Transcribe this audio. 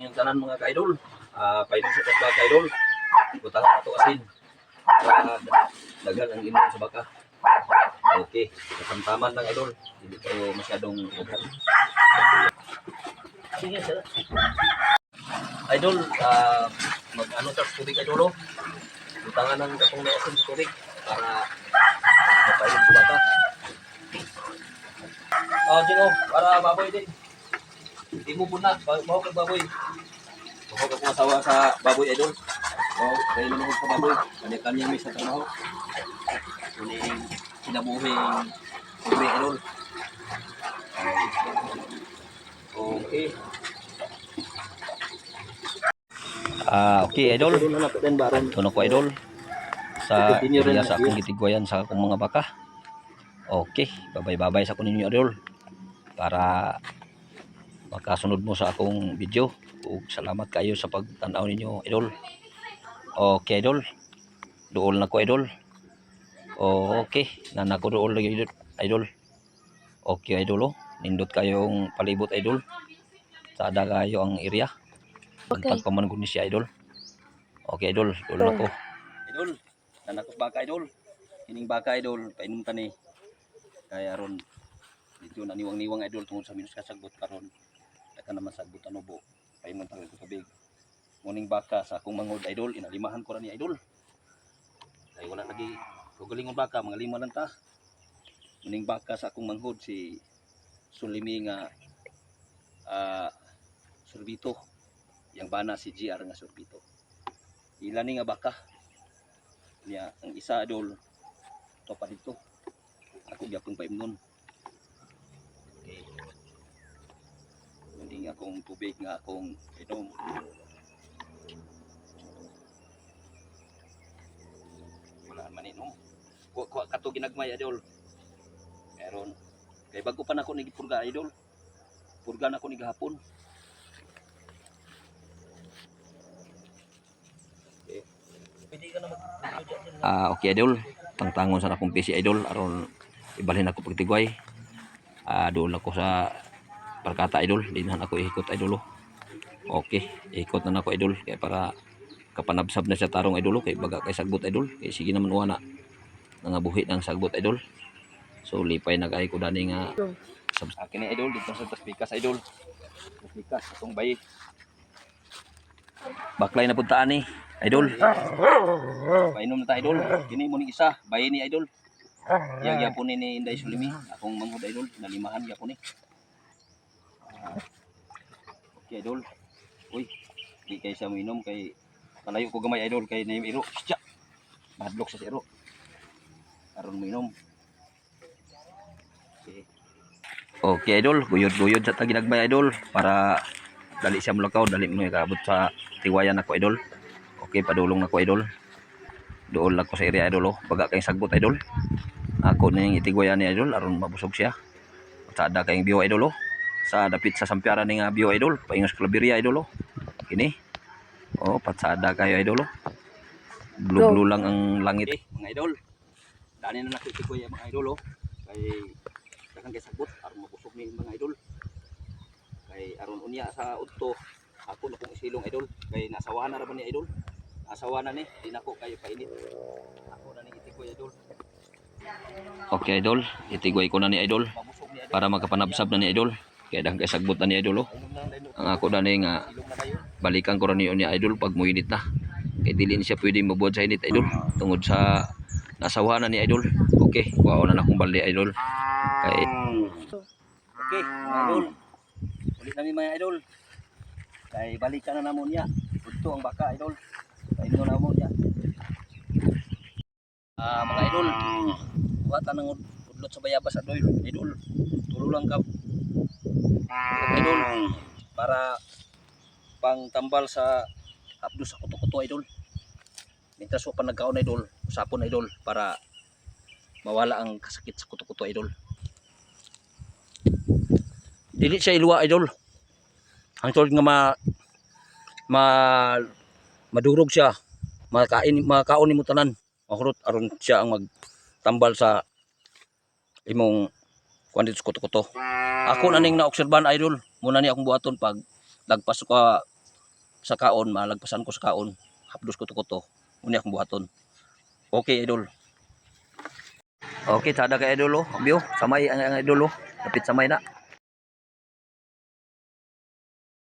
Yung tanan mga ka-idol, ah painom sa mga ka-idol. Butang ato asin. Para daghan ang inom sa baka. Okay, kasamtaman lang idol. Hindi kayo masyadong daghan. Sige sir. Idol, ah mag ano sa tubig idol oh. Butangan ng katong na asin sa tubig para mapainom sa baka. Oh, Jino, para baboy din. Hindi mo muna, bawa kag baboy. Bawa kag asawa sa baboy idol. Oh, kayo naman sa baboy. Kanya-kanya may sa trabaho. Kuning kinabuhing pobre idol. Okay. Ah, okay idol. Idol na ko idol. Sa area sa akong gitigwayan sa akong mga baka. Okay, babay-babay sa kuninyo idol. Para makasunod mo sa akong video. Ug salamat kayo sa pagtanaw ninyo idol. Okay idol. Duol na ko idol. Okay, nana ko duol idol. idol. Okay idol oh. Nindot kayong palibot idol. Sada kayo ang area. Okay. Pagpag paman ko ni siya idol. Okay idol, duol na ko. Idol, nanakos baka idol. Kining baka idol, painom ta ni. Kaya ron medyo naniwang-niwang idol tungod sa minus kasagot karon. Kaya naman sagot ano bo. Painom ta ko kabig. Muning baka sa akong mangod idol, inalimahan ko ra ni idol. Kay wala lagi gugalingon baka, mga lima lang ta. Muning baka sa akong manghod si Sulimi nga ah Sorbito. Yang bana si GR nga Sorbito. Ilan ni nga baka. Niya ang isa idol to pa dito. Ako gyapon pa imnon. Okay. Akong tubig nga akong inom. Wala man inom. Kuha kuha kato ginagmay idol. Meron. Kay bago pa na ako nagipurga idol. Purga na ako ni gahapon. Okay. Pwede ka na mag Ah, okay idol. Tangtangon sa akong PC idol aron ibalhin ako pagtigway. Ah, doon ako sa Barkata idol, dinhan ako ihikot idol. oh. Okay, ikot na ako idol kay para kapanabsab na siya tarong idol oh, kay baga kay sagbot idol. Kay sige naman uwana nangabuhi ng sagbot idol. So lipay na kay ko dani nga sa akin idol dito sa Taspikas idol. Taspikas atong bayi. Baklay na puntaan ni idol. Painom na ta idol. Kini mo ni isa, bayi ni idol. Yang yapon ni ni Inday Sulimi, akong manghod idol, nalimahan yapon ni. Okay idol. Uy, di kay sa minom kay kalayo ko gamay idol kay name iro. Siya. Madlok sa iro. Aron minom. Okay. Okay idol, guyod-guyod sa taginagmay idol para dali siya mulakaw, dali mo ikabot sa tiwayan ako idol. Okay, padulong ako idol. Doon lang ko sa area idol oh. Baga kayong sagbot idol. Ako na yung itigwayan ni idol aron mabusog siya. Sada kayong bio idol oh. Sa dapit sa sampyara ni nga bio idol, paingos klaberia idol oh. Kini. Oh, patsada kayo idol oh. Blue blue lang ang langit. Eh, mga idol. Dani na nakitigwaya mga idol oh. Kay dakan kay sagbot aron mabusog ni mga idol. Kay aron unya sa udto ako na kong isilong idol kay nasawa na ra ni idol asawa na ni di na ko kayo painit ako na ni itikoy idol okay idol itikoy ko na ni idol Mabusog ni idol para makapanabsab na ni idol kaya dang kasagbot na ni idol oh. ang ako na nga balikan ko ra ni ni idol pag muinit na. Kay dili siya pwede mabuhat sa init idol. Tungod sa nasawa na ni idol. Okay kuha na na akong balde idol. Kay okay idol. Ulit namin mga idol. Kay balikan na namon niya. Ito ang baka idol. Kaino na mo niya. Ah mga idol. Buhatan ng ud- udlot sa bayabas adoy idol tulo lang ka idol para pang tambal sa hapdo sa kuto-kuto idol. Mintas pa nagkaon idol usapon idol para mawala ang kasakit sa kuto-kuto idol. Dili siya iluwa idol. Ang tulad nga ma ma madurog siya. Makain makaon nimo tanan. Makurot aron siya ang magtambal sa imong kuan dito kuto-kuto ako na ning naobserbahan idol muna ni akong buhaton pag lagpas ko sa kaon, malagpasan ko sa kaon. Hapdos ko to ko to. Uni akong buhaton. Okay, idol. Okay, tada ka idol oh. Biyo, samay ang idol oh. Kapit samay na.